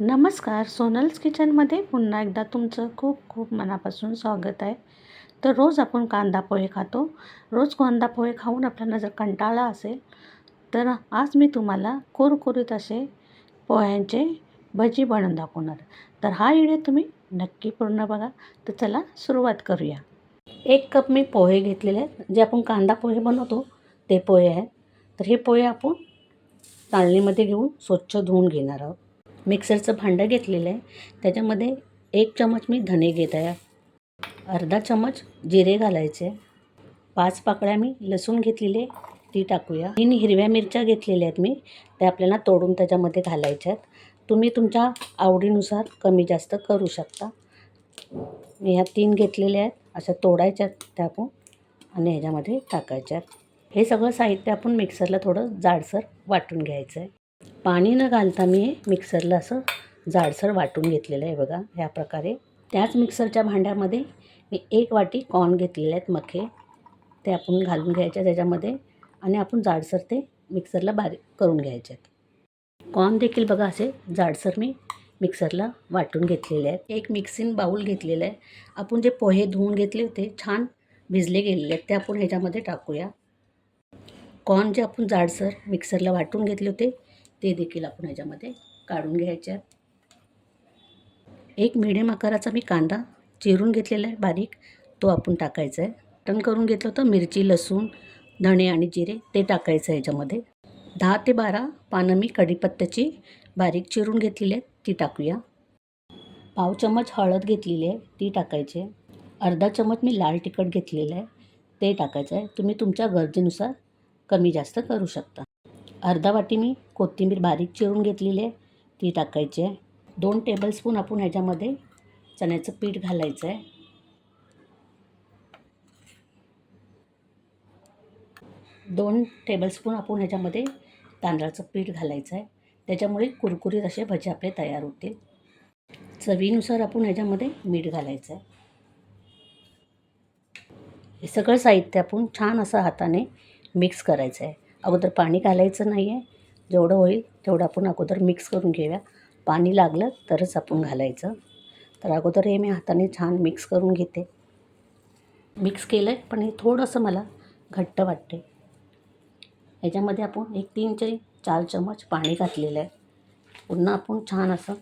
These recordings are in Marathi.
नमस्कार सोनल्स किचनमध्ये पुन्हा एकदा तुमचं खूप खूप मनापासून स्वागत आहे. तर रोज आपण कांदा पोहे खातो. रोज कांदा पोहे खाऊन आपल्याला जर कंटाळा असेल तर आज मी तुम्हाला कुरकुरीत असे पोह्यांचे भजी बनवून दाखवणार. तर हा व्हिडिओ तुम्ही नक्की पूर्ण बघा. तर चला सुरुवात करूया. एक कप मी पोहे घेतलेले आहेत. जे आपण कांदा पोहे बनवतो ते पोहे आहेत. तर हे पोहे आपण चाळणीमध्ये घेऊन स्वच्छ धुवून घेणार आहोत. मिक्सरचं भांडं घेतलेलं आहे. त्याच्यामध्ये एक चमच मी धने घेत आहे. अर्धा चमच जिरे घालायचे. पाच पाकळ्या मी लसूण घेतलेले ती टाकूया. तीन हिरव्या मिरच्या घेतलेल्या आहेत मी. त्या आपल्याला तोडून त्याच्यामध्ये घालायच्या आहेत. तुम्ही तुमच्या आवडीनुसार कमी जास्त करू शकता. मी ह्या तीन घेतलेल्या आहेत. अशा तोडायच्या आहेत त्या आपण आणि ह्याच्यामध्ये टाकायच्या आहेत. हे सगळं साहित्य आपण मिक्सरला थोडं जाडसर वाटून घ्यायचं आहे. पाणी न घालता मी हे मिक्सरला असं जाडसर वाटून घेतलेलं आहे बघा ह्या प्रकारे. त्याच मिक्सरच्या भांड्यामध्ये मी एक वाटी कॉर्न घेतलेले आहेत मखे. ते आपण घालून घ्यायचे त्याच्यामध्ये आणि आपण जाडसर ते मिक्सरला बारीक करून घ्यायचे आहेत. कॉर्न देखील बघा असे जाडसर मी मिक्सरला वाटून घेतलेले आहेत. एक मिक्सिंग बाऊल घेतलेलं आहे. आपण जे पोहे धुवून घेतले होते छान भिजले गेलेले आहेत ते आपण ह्याच्यामध्ये टाकूया. कॉर्न जे आपण जाडसर मिक्सरला वाटून घेतले होते ते देखील आपण ह्याच्यामध्ये काढून घ्यायचे आहेत. एक मिडियम आकाराचा मी कांदा चिरून घेतलेला आहे बारीक. तो आपण टाकायचा आहे. टन करून घेतलं होतं. मिरची लसूण धणे आणि जिरे ते टाकायचं आहे ह्याच्यामध्ये दहा ते बारा पानं मी कढीपत्त्याची बारीक चिरून घेतलेली आहेत. ती टाकूया. पाव चमच हळद घेतलेली आहे. ती टाकायची आहे. अर्धा चमच मी लाल तिखट घेतलेलं आहे. ते टाकायचं आहे. तुम्ही तुमच्या गरजेनुसार कमी जास्त करू शकता. अर्धा वाटी मी कोथिंबीर बारीक चिरून घेतलेली आहे. ती टाकायची आहे. दोन टेबलस्पून आपण ह्याच्यामध्ये चण्याचं पीठ घालायचं आहे. दोन टेबलस्पून आपण ह्याच्यामध्ये तांदळाचं पीठ घालायचं आहे. त्याच्यामुळे कुरकुरीत असे भजे आपले तयार होतील. चवीनुसार आपण ह्याच्यामध्ये मीठ घालायचं आहे. हे सगळं साहित्य आपण छान असं हाताने मिक्स करायचं आहे. अगोदर पाणी घालायचं नाही आहे. जेवढं होईल तेवढं आपण अगोदर मिक्स करून घेऊया. पाणी लागलं तरच आपण घालायचं. तर अगोदर हे मी हाताने छान मिक्स करून घेते. मिक्स केलं आहे पण हे थोडंसं मला घट्ट वाटते ह्याच्यामध्ये आपण एक तीन ते चार चमच पाणी घातलेलं आहे. पुन्हा आपण छान असं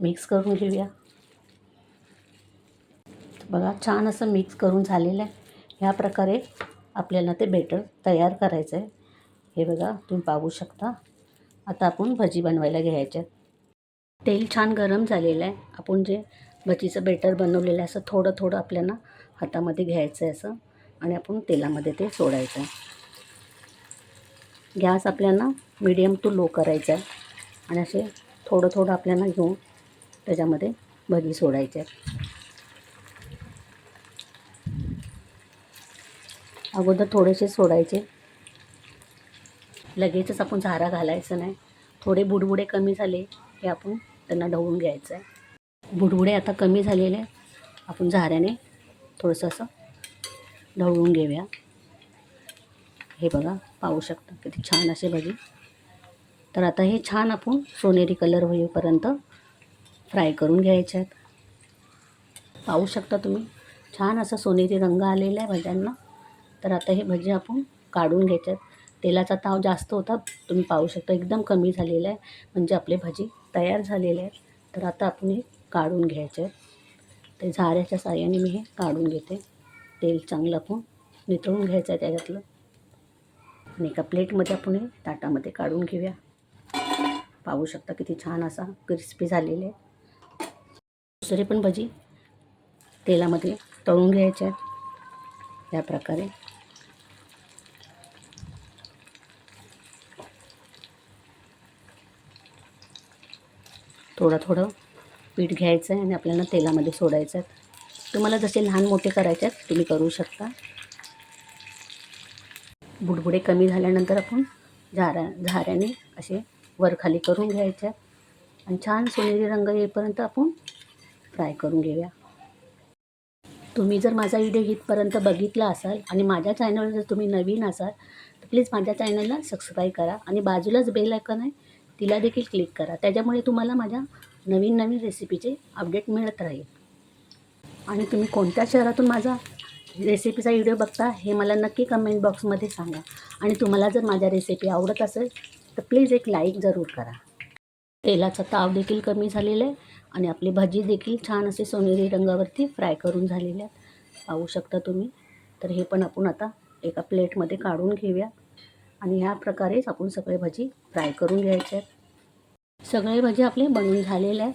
मिक्स करून घेऊया. बघा छान असं मिक्स करून झालेलं आहे. ह्या प्रकारे आपल्याला ते बेटर तयार करायचं आहे. हे बघा तुम्ही पाहू शकता. आता आपण भजी बनवायला घ्यायच्यात तेल छान गरम झालेलं आहे. आपण जे भजीचं बेटर बनवलेलं आहे असं थोडं थोडं आपल्याला हातामध्ये घ्यायचं आहे असं. आणि आपण तेलामध्ये ते सोडायचं आहे. गॅस आपल्याला मिडियम टू लो करायचा आहे. आणि असे थोडं थोडं आपल्याला घेऊन त्याच्यामध्ये भजी सोडायचे आहेत. अगोदर थोडेसे सोडायचे. लगेचच आपण झारा घालायचं नाही. थोडे बुडबुडे कमी झाले हे आपण त्यांना ढवून घ्यायचं आहे बुडबुडे आता कमी झालेले आहेत. आपण झाऱ्याने थोडंसं असं ढवळून घेऊया. हे बघा पाहू शकता किती छान असे भजी. तर आता हे छान आपण सोनेरी कलर होईपर्यंत फ्राय करून घ्यायचे आहेत. पाहू शकता तुम्ही छान असा सोनेरी रंग आलेला आहे भाज्यांना. तर आता हे भजी आपण काढून घ्यायच्यात. आहेत तेलाचा ताव जास्त होता तुम्ही पाहू शकता एकदम कमी झालेला आहे. म्हणजे आपले भजी तयार झालेले आहेत. तर आता आपण हे काढून घ्यायचे आहेत. ते झाऱ्याच्या साह्याने मी हे काढून घेते. तेल चांगलं आपण नितळून घ्यायचं आहे त्याच्यातलं. आणि एका प्लेटमध्ये आपण हे ताटामध्ये काढून घेऊया. पाहू शकता किती छान असा क्रिस्पी झालेले आहे. दुसरे पण भजी तेलामध्ये तळून घ्यायचे आहेत. या प्रकारे थोडं थोडं पीठ घ्यायचं आहे आणि आपल्याला तेलामध्ये सोडायचं आहे. तुम्हाला जसे लहान मोठे करायचे आहेत तुम्ही करू शकता. बुडबुडे कमी झाल्यानंतर आपण झाऱ्या झाऱ्याने असे वरखाली करून घ्यायचे आहेत. आणि छान सोनेरी रंग येईपर्यंत आपण फ्राय करून घेऊया. तुम्ही जर माझा व्हिडिओ इथपर्यंत बघितला असाल आणि माझ्या चॅनलवर जर तुम्ही नवीन असाल तर प्लीज माझ्या चॅनलला सबस्क्राईब करा आणि बाजूलाच बेल आयकॉन आहे तिला देखील क्लिक करा. त्याच्यामुळे तुम्हाला माझ्या नवीन नवीन रेसिपीचे अपडेट मिळत राहील. आणि तुम्ही कोणत्या शहरातून माझा रेसिपीचा व्हिडिओ बघता हे मला नक्की कमेंट बॉक्समध्ये सांगा. आणि तुम्हाला जर माझ्या रेसिपी आवडत असेल तर प्लीज एक लाईक जरूर करा. तेलाचा ताव देखील कमी झालेला आहे आणि आपली भाजी देखील छान असे सोनेरी रंगावरती फ्राय करून झालेल्या आहेत पाहू शकता तुम्ही. तर हे पण आपण आता एका प्लेटमध्ये काढून घेऊया. आणि ह्या प्रकारेच आपण सगळे भाजी फ्राय करून घ्यायचे आहेत. सगळे भाजी आपले बनवून झालेले आहेत.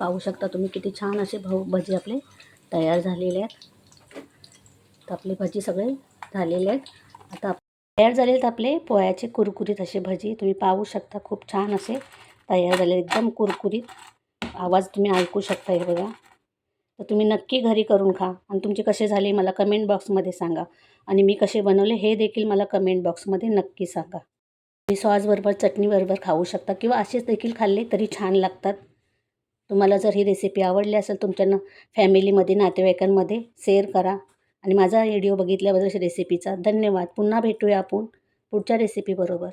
पाहू शकता तुम्ही किती छान असे भाऊ भाजी आपले तयार झालेले आहेत. तर आपली भाजी सगळे झालेले आहेत. आता तयार झाले आहेत आपले पोह्याचे कुरकुरीत असे भजी. तुम्ही पाहू शकता खूप छान असे तयार झाले एकदम कुरकुरीत. आवाज तुम्ही ऐकू शकता हे बघा. तर तुम्ही नक्की घरी करून खा. आणि तुमचे कसे झाले मला कमेंट बॉक्समध्ये सांगा. आणि मी कसे बनवले हे देखील मला कमेंट बॉक्समध्ये नक्की सांगा. तुम्ही सॉसबरोबर चटणीबरोबर खाऊ शकता किंवा असेच देखील खाल्ले तरी छान लागतात. तुम्हाला जर ही रेसिपी आवडली असेल तुमच्या न फॅमिलीमध्ये नातेवाईकांमध्ये शेअर करा. आणि माझा व्हिडिओ बघितल्याबद्दल रेसिपीचा धन्यवाद. पुन्हा भेटूया आपण पुढच्या रेसिपीबरोबर